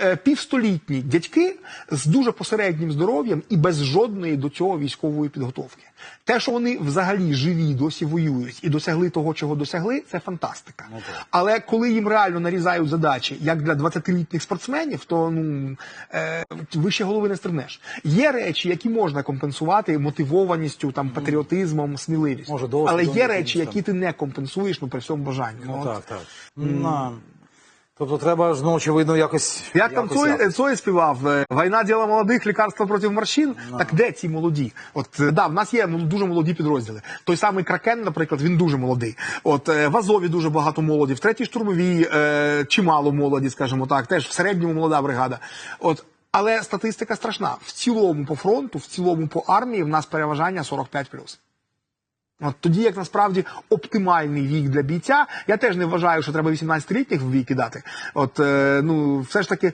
Е, Півстолітні дядьки з дуже посереднім здоров'ям і без жодної до цього військової підготовки. Те, що вони взагалі живі, досі воюють і досягли того, чого досягли, це фантастика. Але коли їм реально нарізають задачі, як для 20-літніх спортсменів, то ну е, вище голови не стрибнеш. Є речі, які можна компенсувати мотивованістю, там патріотизмом, сміливістю. Може, Але є речі, які ти не компенсуєш ну, при всьому бажанні. Ну От. так, так. На. Тобто треба ж, ну, очевидно, якось. Як там якось, Цой, якось. Цой співав е, Війна діла молодих, лікарства проти морщин. Так де ці молоді? От е, да, в нас є ну, дуже молоді підрозділи. Той самий Кракен, наприклад, він дуже молодий. От е, в Азові дуже багато молоді, в третій штурмовій е, чимало молоді, скажімо так. Теж в середньому молода бригада. От. Але статистика страшна. В цілому по фронту, в цілому по армії в нас переважання 45+. От тоді, як насправді оптимальний вік для бійця, я теж не вважаю, що треба 18-літніх в віки кидати. От е, ну все ж таки